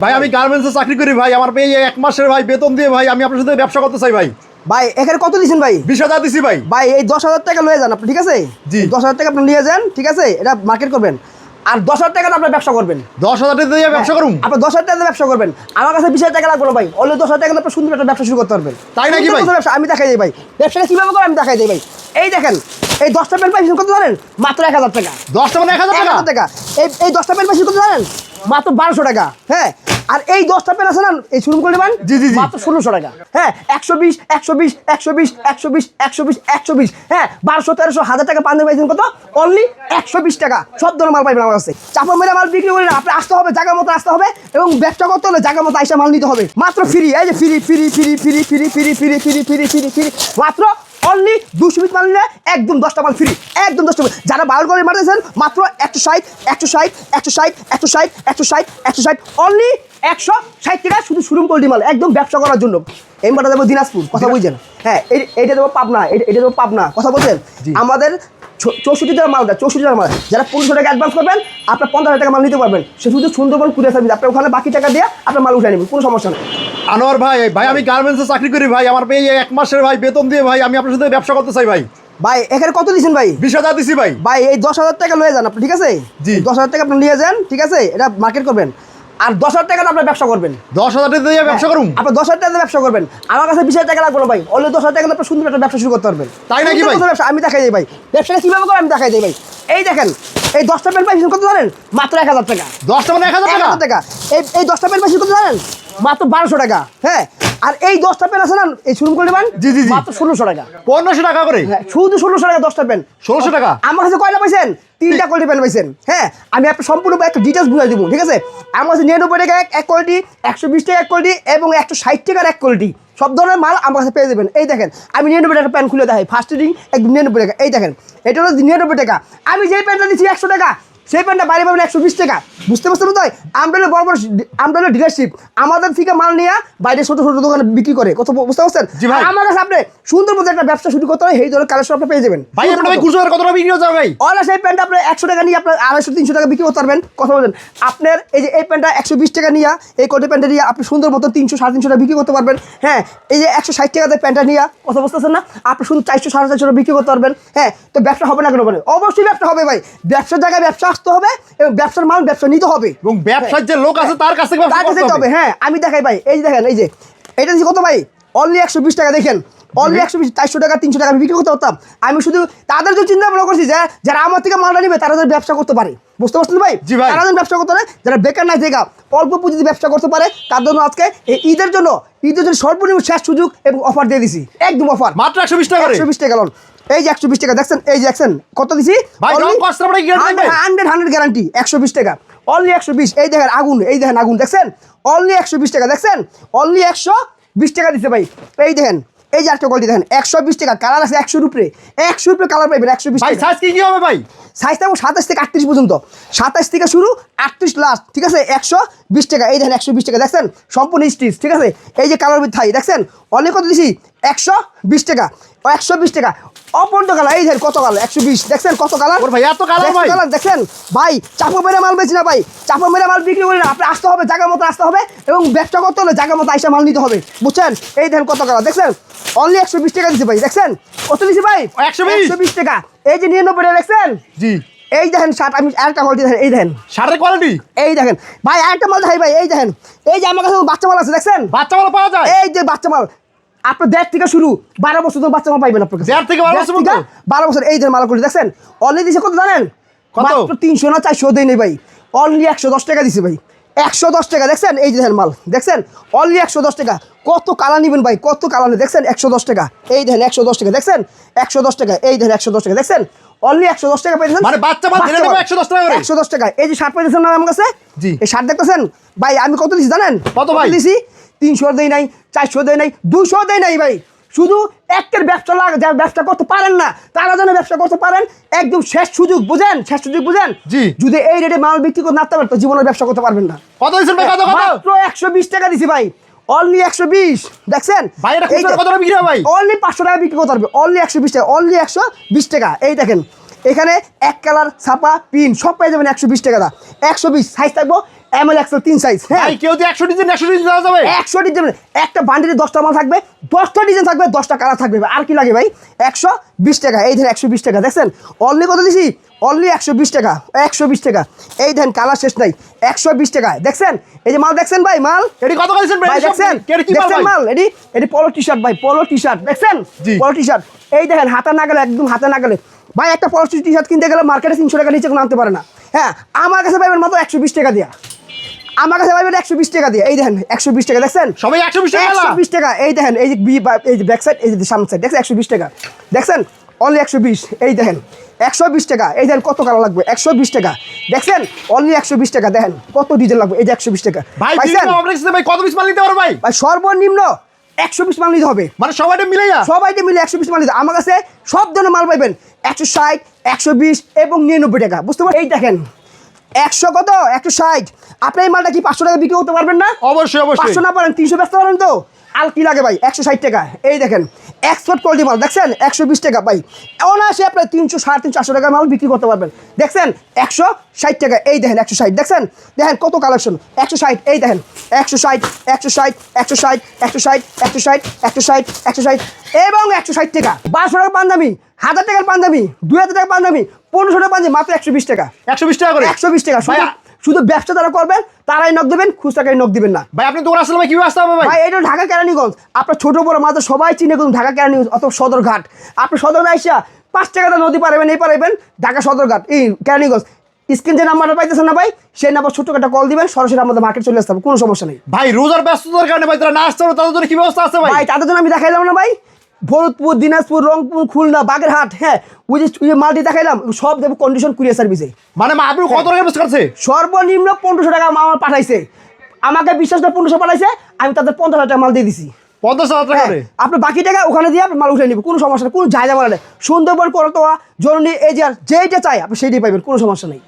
ভাই আমি গার্মেন্টসে চাকরি করি ভাই আমার এই এক মাসের ভাই বেতন দিয়ে ভাই আমি আপনার সাথে ব্যবসা করতে চাই ভাই। ভাই এখানে কত দিছেন ভাই? বিশ হাজার দিছি ভাই। ভাই এই দশ হাজার টাকা লয়ে যান আপনি ঠিক আছে? জি। দশ হাজার টাকা আপনি নিয়ে যান ঠিক আছে? এটা মার্কেট করবেন। আর দশ হাজার টাকা আপনার ব্যবসা করবেন। দশ হাজার টাকা দিয়ে ব্যবসা করুন আপনি দশ হাজার টাকা দিয়ে ব্যবসা করবেন। আমার কাছে বিশ হাজার টাকা লাগবে না ভাই। অনলি দশ হাজার টাকা দিয়ে আপনি সুন্দর একটা ব্যবসা শুরু করতে পারবেন। তাই নাকি ভাই? ব্যবসা আমি দেখাই দিই ভাই। ব্যবসাটা কীভাবে করে আমি দেখাই দিই ভাই। এই দেখেন এই দশটা পেন পাইছেন কত জানেন মাত্র এক হাজার টাকা দশটা মানে এক হাজার এক টাকা এই এই দশটা পেন পাইছেন কত জানেন মাত্র বারোশো টাকা হ্যাঁ আর এই দশটা পেন আছে না এই শুরু করে নেবেন জি, জি, জি। মাত্র ষোলোশো টাকা হ্যাঁ একশো বিশ একশো বিশ একশো বিশ একশো বিশ একশো বিশ একশো বিশ হ্যাঁ বারোশো তেরোশো হাজার টাকা পান পাইছেন কত অনলি একশো বিশ টাকা সব ধরনের মাল পাইবেন আমার কাছে চাপা মেরে মাল বিক্রি করে আপনি আসতে হবে জায়গা মতো আসতে হবে এবং ব্যবসা করতে হলে জায়গা মতো আইসা মাল নিতে হবে মাত্র ফ্রি এই যে free free free free free free free free free free free মাত্র অনলি দুশো পিস মাল নিলে একদম দশটা মাল ফ্রি একদম দশটা মাল যারা বারো করে মারতেছেন মাত্র একশো ষাট একশো ষাট একশো ষাট একশো ষাট একশো ষাট একশো ষাট। অনলি একশো ষাট টাকা শুধু শুরু পোল্ট্রি মাল একদম ব্যবসা করার জন্য। এই মালটা দেবো দিনাজপুর কথা বুঝছেন? হ্যাঁ এইটা দেবো পাবনা এটা দেবো পাবনা কথা বলছেন। আমাদের চৌষট্টি টাকা মালটা চৌষট্টি টাকা মাল। যারা পনেরোশো টাকা অ্যাডভান্স করবেন আপনার পঞ্চাশ হাজার টাকা মাল নিতে পারবেন। সে শুধু সুন্দরবন কুরিয়ার সার্ভিস আপনার ওখানে বাকি টাকা দিয়ে আপনার মাল উঠে নেবেন কোনো সমস্যা নেই। আনোয়ার ভাই ভাই আমি গার্মেন্টসে চাকরি করি ভাই আমার এই এক মাসের ভাই বেতন দিয়ে ভাই আমি আপনার সাথে ব্যবসা করতে চাই ভাই। ভাই এখানে কত দিচ্ছেন ভাই? বিশ হাজার দিছি ভাই। ভাই এই দশ হাজার টাকা লয়ে যান আপনি ঠিক আছে? জি। দশ হাজার টাকা আপনি নিয়ে যান ঠিক আছে? এটা মার্কেট করবেন। আর দশ হাজার টাকা আপনার ব্যবসা করবেন। দশ হাজার টাকা দিয়ে ব্যবসা করুন আপনি দশ হাজার টাকা ব্যবসা করবেন। আমার কাছে বিশ হাজার টাকা লাগবে ভাই। অন্য দশ হাজার টাকা আপনি সুন্দর একটা ব্যবসা শুরু করতে পারবেন। তাই নাকি ভাই? ব্যবসা আমি দেখাই দিই ভাই। ব্যবসাটা কীভাবে করে আমি দেখাই দিই ভাই। এই দেখেন এই দশটা পেন পাইছেন কত জানেন? মাত্র এক হাজার টাকা। দশটা মানে এক হাজার এক টাকা? হাজার টাকা। এই এই দশটা পেন পাইছেন কত জানেন? মাত্র বারোশো টাকা হ্যাঁ? আর এই দশটা পেন আছে না এই শুরু করে নেবেন জি, জি। মাত্র ষোলোশো টাকা। পনেরোশো টাকা করে? হ্যাঁ শুধু ষোলোশো টাকা দশটা পেন। ষোলোশো টাকা? আমার কাছে কয়টা পাইছেন? তিনটা কোয়ালিটি পেন পাইছেন হ্যাঁ? আমি আপনার সম্পূর্ণ একটা ডিটেলস বুঝাই দেবো ঠিক আছে? আমার কাছে নিরানব্বই টাকা এক- এক কোয়ালিটি একশো বিশ টাকা এক কোয়ালিটি এবং একশো ষাট টাকার এক কোয়ালিটি সব ধরনের মাল আমার কাছে পেয়ে যাবেন। এই দেখেন আমি নিরানব্বই টাকা প্যান্ট খুলে দেখাই। ফার্স্ট রিডিং একদম নিরানব্বই টাকা এই দেখেন এটা হলো নিরানব্বই টাকা আমি যেই প্যান্টটা দিচ্ছি একশো টাকা সেই প্যান্টটা বাইরে পাবেন একশো বিশ টাকা। বুঝতে পারছেন তো আমরা বড় বড় আমরা ডিলারশিপ আমাদের থেকে মাল নিয়ে বাইরে ছোটো ছোটো দোকানে বিক্রি করে। কত বুঝতে পারছেন? আমার কাছে আপনি সুন্দর মতো একটা ব্যবসা শুরু করতে হয় এই ধরনের কালেকশন আপনি পেয়ে যাবেন। ভাই আপনার কত টাকা বিক্রি হচ্ছে ভাই? অলা সেই প্যান্টটা আপনার একশো টাকা নিয়ে আপনার আড়াইশো তিনশো টাকা বিক্রি করতে পারবেন। কথা বলেন। আপনার এই যে এই প্যান্টটা একশো বিশ টাকা নিয়ে এই কোটি প্যান্টটা নিয়ে আপনি সুন্দর মতো তিনশো সাড়ে তিনশো টাকা বিক্রি করতে পারবেন। হ্যাঁ এই যে একশো ষাট টাকাতে প্যান্টটা নিয়ে কথা বুঝতেছেন না? আপনি শুধু চারশো সাড়ে চারশো টাকা বিক্রি করতে পারবেন। হ্যাঁ তো ব্যবসা হবে না কেন বলে অবশ্যই ব্যবসা হবে ভাই। ব্যবসার জায়গায় ব্যবসা আসতে হবে এবং ব্যবসার মাল ব্যবসা নিতে হবে। এবং ব্যবসার যে লোক আছে তার কাছে তার কাছে হবে। হ্যাঁ আমি দেখাই ভাই এই যে দেখেন এই যে এটা কত ভাই? অনলি একশো বিশ টাকা দেখেন। অনলি একশো বিশ চারশো টাকা তিনশো টাকা আমি বিক্রি করতে পারতাম। আমি শুধু তাদের জন্য চিন্তা ভাবনা করছি যে যারা আমার থেকে মালটা নিবে তারা যেন ব্যবসা করতে পারে। বুঝতে পারছেন ভাই? তারা যেন ব্যবসা করতে পারে যারা বেকার নাই জায়গা অল্প পুঁজিতে ব্যবসা করতে পারে তার জন্য আজকে এই ঈদের জন্য ঈদের জন্য সর্বনিম্ন শেষ সুযোগ এবং অফার দিয়ে দিছি। একদম অফার মাত্র একশো বিশ টাকা একশো বিশ টাকা লোন এই যে একশো বিশ টাকা দেখছেন? এই যে দেখছেন? কত দিছি? হান্ড্রেড হান্ড্রেড গ্যারান্টি একশো বিশ টাকা। অনলি একশো বিশ এই দেখেন আগুন এই দেখেন আগুন দেখছেন? অনলি একশো বিশ টাকা দেখছেন? অনলি একশো বিশ টাকা দিচ্ছে ভাই। এই দেখেন এই যে একটা কোয়ালিটি দেখেন একশো বিশ টাকা কালার আছে একশোর উপরে একশোর উপরে কালার পাইবেন একশো বিশ ভাই কি হবে ভাই? সাইজ থাকব সাতাশ থেকে আটত্রিশ পর্যন্ত। সাতাশ থেকে শুরু আটত্রিশ লাস্ট ঠিক আছে? একশো বিশ টাকা। এই দেখেন একশো বিশ টাকা। দেখছেন? সম্পূর্ণ স্টিচ ঠিক আছে? এই যে কালার থাই দেখছেন? অনেক কত দিছি। একশো বিশ টাকা। একশো বিশ টাকা। অপন্ত কালার এই দেখেন কত কালার একশো বিশ। দেখছেন কত কালার ভাই এত কালার কালার দেখছেন? ভাই চাপা মেরে মাল বেশি না ভাই। চাপা মেরে মাল বিক্রি করি না। আপনি আসতে হবে জায়গা মতো আসতে হবে এবং ব্যবসা করতে হলে জায়গা মতো আইসা মাল নিতে হবে। বুঝছেন? এই দেখেন কত কালার দেখছেন? অনলি একশো বিশ টাকা দিছি ভাই। দেখছেন? কত দিছি ভাই? 120 একশো বিশ। টাকা। এই যে নিরানব্বই টাকা দেখছেন জি। এই দেখেন শার্ট আমি আরেকটা কোয়ালিটি দেখেন এই দেখেন। শার্টের কোয়ালিটি এই দেখেন। ভাই আরেকটা মাল দেখাই ভাই এই দেখেন। এই যে আমার কাছে বাচ্চা মাল আছে দেখছেন? বাচ্চা ভালো পাওয়া যায়? এই যে বাচ্চা মাল। আপনার দেড় থেকে শুরু বারো বছর তো বাচ্চা মাল পাইবেন আপনার দেড় থেকে বারো বছর বারো বছর এই যে মাল করে দেখছেন? অনলি দিছে কত জানেন? কত? মাত্র তিনশো না চারশো দেয় নেই ভাই। অনলি একশো দশ টাকা দিছে ভাই। একশো দশ টাকা দেখছেন? এই যে দেখেন মাল দেখছেন? অনলি একশো দশ টাকা। কত কালা নিবেন ভাই? কত কালা নেই দেখছেন? একশো দশ টাকা। এই দেখেন একশো দশ টাকা দেখছেন? একশো দশ টাকা এই দেখেন একশো দশ টাকা দেখছেন? অনলি একশো দশ টাকা পেয়েছেন? মানে বাচ্চা নেবে 110 টাকা একশো দশ টাকা। এই যে শার্ট পেয়েছেন না আমার কাছে? জি। এই শার্ট দেখতেছেন? ভাই আমি কত দিছি জানেন? কত ভাই? দিছি? তিনশো দেয় নাই চারশো দেয় নাই দুশো দেয় নাই ভাই। শুধু একের ব্যবসা লাগ যারা ব্যবসা করতে পারেন না তারা যেন ব্যবসা করতে পারেন একদম শেষ সুযোগ বুঝেন শেষ সুযোগ বুঝেন। জি। যদি এই রেটে মাল বিক্রি করতে না পারেন তো জীবনে ব্যবসা করতে পারবেন না। কত দিচ্ছেন ভাই? কত কত? মাত্র একশো বিশ টাকা দিছি ভাই। অনলি একশো বিশ দেখছেন? ভাই এটা কত টাকা বিক্রি হবে ভাই? অনলি পাঁচশো টাকা বিক্রি করতে পারবে অনলি একশো বিশ টাকা অনলি একশো বিশ টাকা। এই দেখেন এখানে এক কালার ছাপা পিন সব পেয়ে যাবেন একশো বিশ টাকা দা। একশো বিশ সাইজ থাকব এম এল এক্সেল তিন সাইজ হ্যাঁ। কেউ একশো ডিজাইন একশো ডিজাইন দেওয়া যাবে? একশো ডিজাইন একটা বান্ডিলে দশটা মাল থাকবে দশটা ডিজাইন থাকবে দশটা কালার থাকবে। আর কি লাগে ভাই? একশো বিশ টাকা এই ধরেন একশো বিশ টাকা দেখছেন? অনলি কত দিছি? অনলি একশো বিশ টাকা একশো বিশ টাকা। এই কালার শেষ নাই একশো বিশ টাকা। দেখছেন? এই যে মাল দেখছেন ভাই মাল? এটি কত কালেকশন ভাই? দেখছেন? কি? দেখছেন মাল? এটি এটি পলো টি শার্ট ভাই পলো টি শার্ট দেখছেন। পলো টি শার্ট এই দেখেন হাতে না গেলে একদম হাতে না গেলে ভাই একটা পলো টি শার্ট কিনতে গেলে মার্কেটে তিনশো টাকা নিচে কোনো আনতে পারে না। হ্যাঁ আমার কাছে পাইবেন মাত্র একশো বিশ টাকা দিয়া। আমার কাছে পাইবেন একশো বিশ টাকা দিয়ে এই দেখেন একশো বিশ টাকা দেখছেন সবাই একশো বিশ টাকা একশো বিশ টাকা এই দেখেন এই যে বি এই যে ব্যাক সাইড এই যে সামনে সাইড দেখছেন একশো বিশ টাকা দেখছেন অনলি একশো বিশ এই দেখেন একশো বিশ টাকা এই দেখেন কত কালার লাগবে একশো বিশ টাকা দেখছেন অনলি একশো বিশ টাকা দেখেন কত ডিজেল লাগবে এই যে একশো বিশ টাকা ভাই পাইছেন? ভাই কত পিস মাল নিতে পারো ভাই ভাই সর্বনিম্ন একশো পিস মাল নিতে হবে মানে সবাইটা মিলে যা সবাইকে মিলে একশো পিস মাল নিতে। আমার কাছে সব ধরনের মাল পাইবেন একশো ষাট একশো বিশ এবং নিরানব্বই টাকা বুঝতে পারেন এই দেখেন একশো কত? একশো ষাট। আপনি এই মালটা কি পাঁচশো টাকা বিক্রি করতে পারবেন না? অবশ্যই অবশ্যই। পাঁচশো না পারেন তিনশো ব্যস্ত পারেন তো? আর কি লাগে ভাই? একশো ষাট টাকা। এই দেখেন এক্সপোর্ট কোয়ালিটি মাল দেখছেন? একশো বিশ টাকা ভাই। অনায়াসে আপনার তিনশো সাড়ে তিনশো চারশো টাকা মাল বিক্রি করতে পারবেন। দেখছেন? একশো ষাট টাকা এই দেখেন একশো ষাট। দেখছেন? দেখেন কত কালেকশন একশো ষাট এই দেখেন। একশো ষাট একশো ষাট একশো ষাট একশো ষাট একশো ষাট একশো ষাট একশো ষাট। এবং একশো ষাট টাকা। বারোশো টাকার পাঞ্জাবি হাজার টাকার পাঞ্জাবি দুই হাজার টাকার পাঞ্জাবি পনেরোশো টাকার পাঞ্জাবি মাত্র একশো বিশ টাকা। একশো বিশ টাকা করে? একশো বিশ টাকা শুধু ব্যবসা যারা করবেন তারাই নক দেবেন খুচরাকাই নক দিবেন না। ভাই আপনি দোকান আসলে ভাই কীভাবে আসতে হবে ভাই? এটা ঢাকা কেরানীগঞ্জ। আপনার ছোট বড় মাঝে সবাই চিনে কিন্তু ঢাকা কেরানীগঞ্জ অত সদরঘাট। আপনি সদর আইসা পাঁচ টাকাটা নদী পারবেন এই পারবেন ঢাকা সদরঘাট এই কেরানীগঞ্জ। স্ক্রিন যে নাম্বারটা পাইতেছেন না ভাই সেই নাম্বার ছোট্ট একটা কল দিবেন সরাসরি আমাদের মার্কেট চলে আসতে হবে কোনো সমস্যা নেই। ভাই রোজার ব্যস্ততার কারণে ভাই তারা না আসতে পারো তাদের জন্য কি ব্যবস্থা আছে ভাই? ভাই তাদের জন্য আমি দেখাইলাম না ভাই। ভরতপুর দিনাজপুর রংপুর খুলনা বাগেরহাট হ্যাঁ ওই যে ওই যে মালটি দেখাইলাম সব দেবো কন্ডিশন কুরিয়ার সার্ভিসে মানে আপনি কত টাকা ব্যস্ত করছে? সর্বনিম্ন পনেরোশো টাকা আমার পাঠাইছে। আমাকে বিশ্বাস করে পনেরোশো পাঠাইছে আমি তাদের পঞ্চাশ হাজার টাকা মাল দিয়ে দিছি। পঞ্চাশ হাজার টাকা হ্যাঁ, করে? আপনি বাকি টাকা ওখানে দিয়ে আপনি মাল উঠে নিবেন কোনো সমস্যা নেই কোনো জায়গা বলা নেই। সুন্দরবন করতোয়া জরুরি এই যে যেইটা চাই আপনি সেইটাই পাইবেন কোনো সমস্যা নেই।